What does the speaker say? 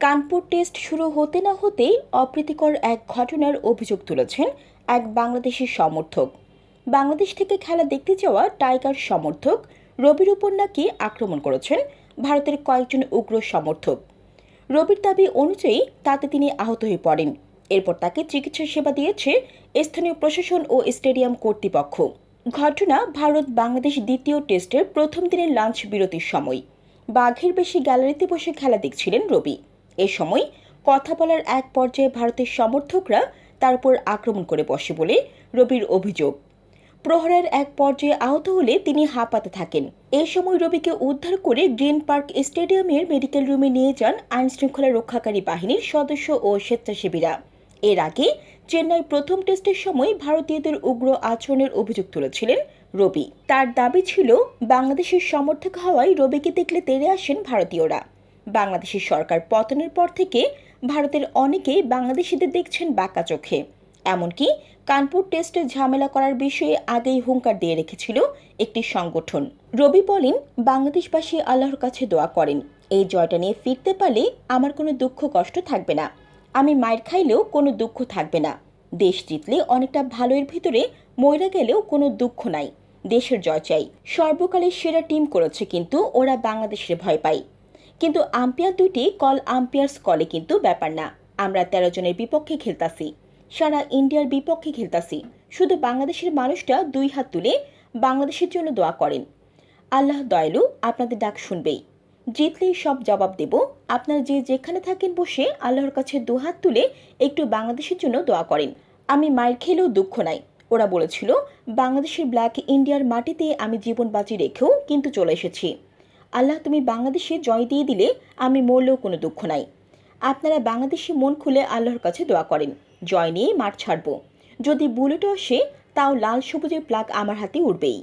Kanpur test শুরু হতে না হতেই অপ্রীতিকর এক ঘটনার অভিযোগ তুলেছেন এক বাংলাদেশি সমর্থক। বাংলাদেশ থেকে খেলা দেখতে যাওয়া টাইগার সমর্থক রবির উপর নাকি আক্রমণ করেছেন ভারতের কয়েকজন উগ্র সমর্থক। রবির দাবি অনুযায়ী তাতে তিনি আহত হয়ে পড়েন। এরপর তাকে চিকিৎসা সেবা দিয়েছে স্থানীয় প্রশাসন ও স্টেডিয়াম কর্তৃপক্ষ। ঘটনা ভারত বাংলাদেশ দ্বিতীয় টেস্টের প্রথম দিনের লাঞ্চ বিরতির সময়। বাঘের বেশি গ্যালারিতে বসে খেলা দেখছিলেন রবি। এ সময় কথা বলার এক পর্যায়ে ভারতের সমর্থকরা তার উপর আক্রমণ করে বসে বলে রবির অভিযোগ। প্রহরের এক পর্যায়ে আহত হলে তিনি হাঁপাতে থাকেন। এ সময় রবিকে উদ্ধার করে গ্রিন পার্ক স্টেডিয়ামের মেডিকেল রুমে নিয়ে যান আইনশৃঙ্খলা রক্ষাকারী বাহিনীর সদস্য ও স্বেচ্ছাসেবীরা। এর আগে চেন্নাই প্রথম টেস্টের সময় ভারতীয়দের উগ্র আচরণের অভিযোগ তুলেছিলেন রবি। তার দাবি ছিল, বাংলাদেশের সমর্থক হওয়ায় রবিকে দেখলে তেড়ে আসেন ভারতীয়রা। বাংলাদেশের সরকার পতনের পর থেকে ভারতের অনেকেই বাংলাদেশিদের দেখছেন বাঁকা চোখে। এমনকি কানপুর টেস্টে ঝামেলা করার বিষয়ে আগেই হুঙ্কার দিয়ে রেখেছিল একটি সংগঠন। রবি বলেন, বাংলাদেশবাসী আল্লাহর কাছে দোয়া করেন। এই জয়টা নিয়ে ফিরতে পারলে আমার কোনো দুঃখ কষ্ট থাকবে না। আমি মায়ের খাইলেও কোনো দুঃখ থাকবে না। দেশ জিতলে অনেকটা ভালোর ভিতরে ময়রা গেলেও কোনো দুঃখ নাই। দেশের জয় চাই। সর্বকালের সেরা টিম করেছে কিন্তু ওরা বাংলাদেশের ভয় পায়। কিন্তু আম্পায়ার দুটি কল আম্পায়ার্স কলে কিন্তু ব্যাপার না। আমরা তেরো জনের বিপক্ষে খেলতাছি। সারা ইন্ডিয়ার বিপক্ষে খেলতাছি। শুধু বাংলাদেশের মানুষটা দুই হাত তুলে বাংলাদেশের জন্য দোয়া করেন। আল্লাহ দয়ালু আপনাদের ডাক শুনবেই। জিতলেই সব জবাব দেব। আপনার যে যেখানে থাকেন বসে আল্লাহর কাছে দুহাত তুলে একটু বাংলাদেশের জন্য দোয়া করেন। আমি মায়ের খেলেও দুঃখ নাই। ওরা বলেছিল, বাংলাদেশের ব্ল্যাক ইন্ডিয়ার মাটিতে আমি জীবন বাজি রেখেও কিন্তু চলে এসেছি। আল্লাহ তুমি বাংলাদেশে জয় দিয়ে দিলে আমি মরলেও কোনো দুঃখ নাই। আপনারা বাংলাদেশে মন খুলে আল্লাহর কাছে দোয়া করেন। জয় নিয়ে মাঠ ছাড়ব। যদি বুলেটও আসে, তাও লাল সবুজের প্লাগ আমার হাতে উঠবেই